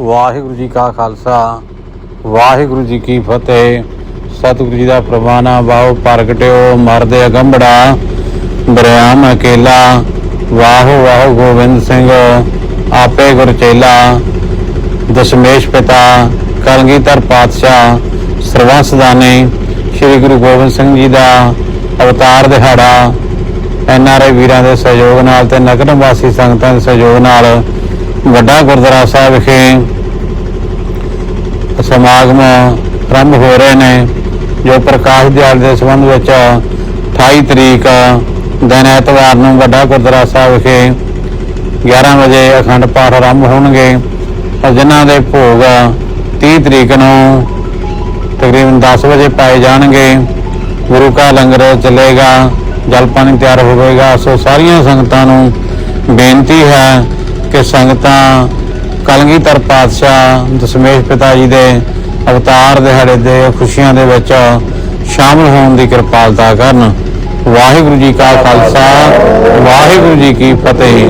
ਵਾਹਿਗੁਰੂ ਜੀ ਕਾ ਖਾਲਸਾ, ਵਾਹਿਗੁਰੂ ਜੀ ਕੀ ਫਤਿਹ। ਸਤਿਗੁਰੂ ਜੀ ਦਾ ਪ੍ਰਵਾਨਾ ਬਾਹੋ ਪ੍ਰਗਟਿਓ, ਮਰਦੇ ਅਗੰਬੜਾ, ਬਰਿਆਮ ਅਕੇਲਾ, ਵਾਹੋ ਵਾਹੋ ਗੋਬਿੰਦ ਸਿੰਘ, ਆਪੇ ਗੁਰ ਚੇਲਾ, ਦਸ਼ਮੇਸ਼ ਪਿਤਾ, ਕਲਗੀਧਰ ਪਾਤਸ਼ਾਹ, ਸਰਵੰਸ ਦਾਨੀ, ਸ੍ਰੀ ਗੁਰੂ ਗੋਬਿੰਦ ਸਿੰਘ ਜੀ ਦਾ ਅਵਤਾਰ ਦਿਹਾੜਾ, ਐਨ ਆਰ ਆਈ ਵੀਰਾਂ ਦੇ ਸਹਿਯੋਗ ਨਾਲ ਤੇ ਨਗਰ ਵਾਸੀ ਸੰਗਤਾਂ ਦੇ ਸਹਿਯੋਗ ਨਾਲ ਵੱਡਾ ਗੁਰਦੁਆਰਾ ਸਾਹਿਬ ਵਿਖੇ ਸਮਾਗਮ ਆਰੰਭ ਹੋ ਰਹੇ ਨੇ, ਜੋ ਪ੍ਰਕਾਸ਼ ਦਿਹਾੜੇ ਦੇ ਸੰਬੰਧ ਵਿੱਚ 28 ਤਰੀਕ ਦਿਨ ਐਤਵਾਰ ਨੂੰ ਵੱਡਾ ਗੁਰਦੁਆਰਾ ਸਾਹਿਬ ਵਿਖੇ 11 ਵਜੇ ਅਖੰਡ ਪਾਠ ਆਰੰਭ ਹੋਣਗੇ। ਔਰ ਜਿਨ੍ਹਾਂ ਦੇ ਭੋਗ 30 ਤਰੀਕ ਨੂੰ ਤਕਰੀਬਨ 10 ਵਜੇ ਪਾਏ ਜਾਣਗੇ, ਗੁਰੂ ਕਾ ਲੰਗਰ ਚੱਲੇਗਾ, ਜਲ ਪਾਣੀ ਤਿਆਰ ਹੋਵੇਗਾ। ਸੋ ਸਾਰੀਆਂ ਸੰਗਤਾਂ ਨੂੰ ਬੇਨਤੀ ਹੈ ਕਿ ਸੰਗਤਾਂ ਕਲਗੀਧਰ ਪਾਤਸ਼ਾਹ ਦਸ਼ਮੇਸ਼ ਪਿਤਾ ਜੀ ਦੇ ਅਵਤਾਰ ਦਿਹਾੜੇ ਦੇ ਖੁਸ਼ੀਆਂ ਦੇ ਵਿੱਚ ਸ਼ਾਮਲ ਹੋਣ ਦੀ ਕਿਰਪਾਲਤਾ ਕਰਨ। ਵਾਹਿਗੁਰੂ ਜੀ ਕਾ ਖਾਲਸਾ, ਵਾਹਿਗੁਰੂ ਜੀ ਕੀ ਫਤਿਹ।